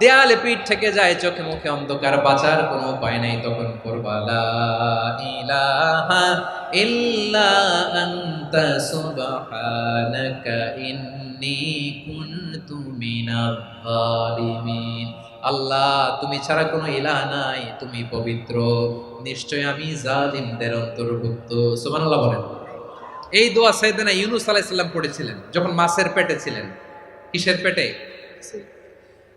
দেয়ালে পিঠ থেকে যায়, চোখে মুখে অন্ধকার, বাঁচার কোনো উপায় নাই তখন আল্লাহ, তুমি ছাড়া কোনো ইলাহ নাই, তুমি পবিত্র। নিশ্চয় আমি জালিমদের অন্তর্ভুক্ত। সুবহানাল্লাহ বলেন। এই দোয়া সাইয়েদনা ইউনুস আলাইহিস সালাম পড়েছিলেন, যখন মাছের পেটে ছিলেন। কিসের পেটে?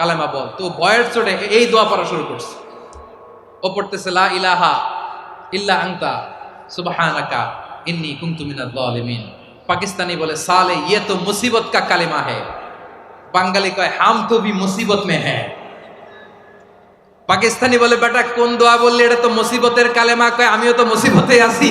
কালেমা বল। তো ভয়ের চোটে এই দোয়া পড়া শুরু করছে। ও পড়তেছে, লা ইলাহা ইল্লা আংতা ইন্নী পাকিস্তানি বলে, সালে ইয়ে তো মুসিবত কা কালেমা है বাঙালি কয়, হাম তো ভি মুসিবত মে হ্যাঁ পাকিস্তানি বলে, বেটা কোন দোয়া বললে, এটা তো মুসিবতের কালেমা। কয়, আমিও তো মুসিবতে আছি।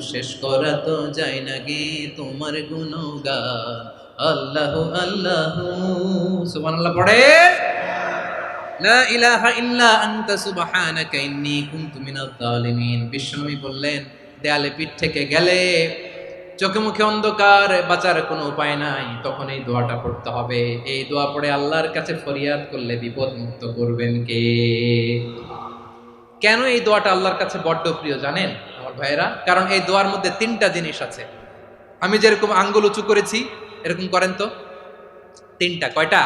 শেষ করা তো যায় না গে তোমার গুণগান। আল্লাহ আল্লাহ। সুবহানাল্লাহ, পড়ে। বললেন, দেয়ালে পিঠ থেকে গেলে চোখে মুখে অন্ধকার বাঁচার কোনো উপায় নাই, তখন এই দোয়াটা পড়তে হবে। এই দোয়া পড়ে আল্লাহর কাছে ফরিয়াদ করলে বিপদ মুক্ত করবেন কে? কেন এই দোয়াটা আল্লাহর কাছে বড্ড প্রিয় জানেন? ভাইয়েরা, কারণ এই দোয়ার মধ্যে তিনটা জিনিস আছে। আমি যেরকম আঙ্গুল উঁচু করেছি, এরকম করেন তো? তিনটা, কয়টা?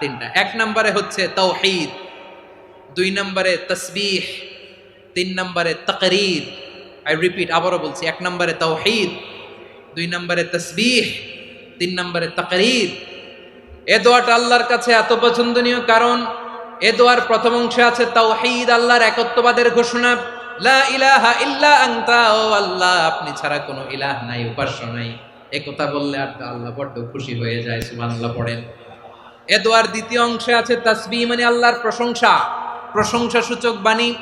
তিনটা। এক নম্বরে হচ্ছে তৌহিদ দুই নম্বরে তসবিহ, তিন নম্বরে তকরির। আই রিপিট আবারও বলছি, এক নম্বরে তৌহিদ দুই নম্বরে তসবিহ, তিন নম্বরে তাকরীর। এ দোয়াটা আল্লাহর কাছে এত পছন্দনীয় কারণ, এ দোয়ার প্রথম অংশে আছে তাওহীদ, আল্লাহর একত্ববাদের ঘোষণা। লা ইলাহা ইল্লা আনতা, ও আল্লাহ, আপনি ছাড়া কোনো ইলাহ নাই, উপাস্য নাই। এ কথা বললে আর আল্লাহ বড্ড খুশি হয়ে যায়, সুবহানাল্লাহ পড়েন। এ দোয়ার দ্বিতীয় অংশে আছে তাসবিহ মানে আল্লাহর প্রশংসা। প্রশংসা সূচক বাণী,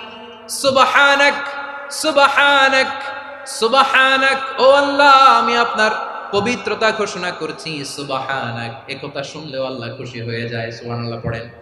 সুবহানাক সুবহানাক সুবহানাক, ও আল্লাহ, আমি আপনার পবিত্রতা ঘোষণা করছি, সুবহানাক। এ কথা শুনলেও আল্লাহ খুশি হয়ে যায়, সুবহানাল্লাহ পড়েন।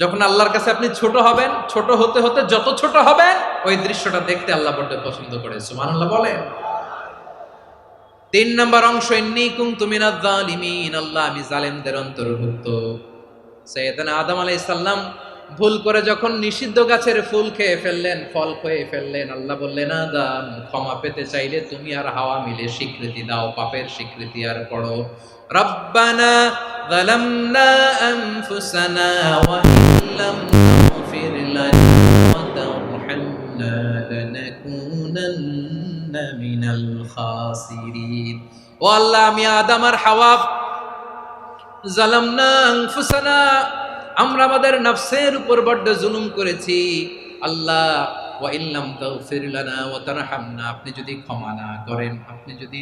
যখন আল্লাহর কাছে আপনি ছোট হবেন, ছোট হতে হতে যত ছোট হবেন, ওই দৃশ্যটা দেখতে আল্লাহ বড্ড পছন্দ করে। সুবহানাল্লাহ বলেন তিন নম্বর অংশ, ইন্নি কুনতু মিনাজ জালিমিন আল্লাহ আমি জালেমদের অন্তর্ভুক্ত। সৈয়দনা আদম আলাইহিস সালাম ভুল করে যখন নিষিদ্ধ গাছের ফুল খেয়ে ফেললেন, ফল খেয়ে ফেললেন, আল্লাহ বললেন, আদম, ক্ষমা পেতে চাইলে তুমি আর হাওয়া মিলে স্বীকৃতি দাও, পাপের স্বীকৃতি আর পড়ো। রব্বানা ظلمنا أنفسنا وإن لم تغفر لنا وترحمنا لنكونن من الخاسرين ও আল্লাহ আমি আদম আর হাওয়া জালামনা আনফুসানা আমরা আমাদের নফসের উপর বড্ড জুলুম করেছি আল্লাহ ওয়া ইল্লাম তাগফির লানা ওয়া তারহামনা আপনি যদি ক্ষমা না করেন আপনি যদি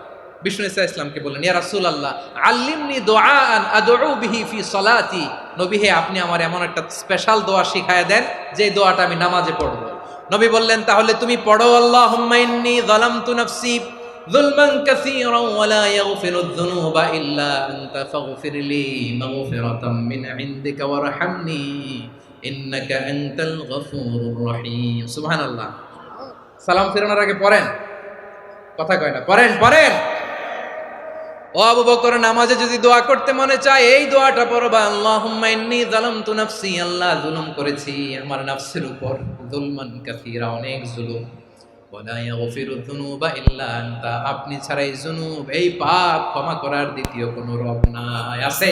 বিষ্ণু ইসা ইসলামকে বললেন, ইয়া রাসুল আল্লাহ আল্লিমনি দোয়ান বিহি ফি সলাতি। নবী হে, আপনি আমার এমন একটা স্পেশাল দোয়া শিখায় দেন, যে দোয়াটা আমি নামাজে পড়ব। নবী বললেন, তাহলে তুমি পড়ো আল্লাহ হুম্মাইন্নি যালামতু নাফসি জুলমান কাসীরা ওয়া লা ইয়াগফিরুয যুনুবা ইল্লা আনতা ফাগফিরলি মাগফিরাতাম মিন ইনদিকা ওয়ারহামনি ইন্নাকা আনতাল গফুরুর রহিম। সুবহানাল্লাহ। সালাম ফেরানোর আগে পড়েন। কথা কয় না, পড়েন পড়েন। ও আবু নামাজে যদি দোয়া করতে মনে চায়, এই দোয়াটা পড়বা আল্লাহুম্মা ইন্নী যালামতু নাফসি, আল্লাহ জুলুম করেছি, আমার নাফসের উপর যুলমান কাসীরা, অনেক জুলুম। ওয়ালা ইয়াগফিরু যুনুবা ইল্লা আনতা, আপনি ছাড়াই এই জুনুব, এই পাপ ক্ষমা করার দ্বিতীয় কোনো রব নাই। আছে?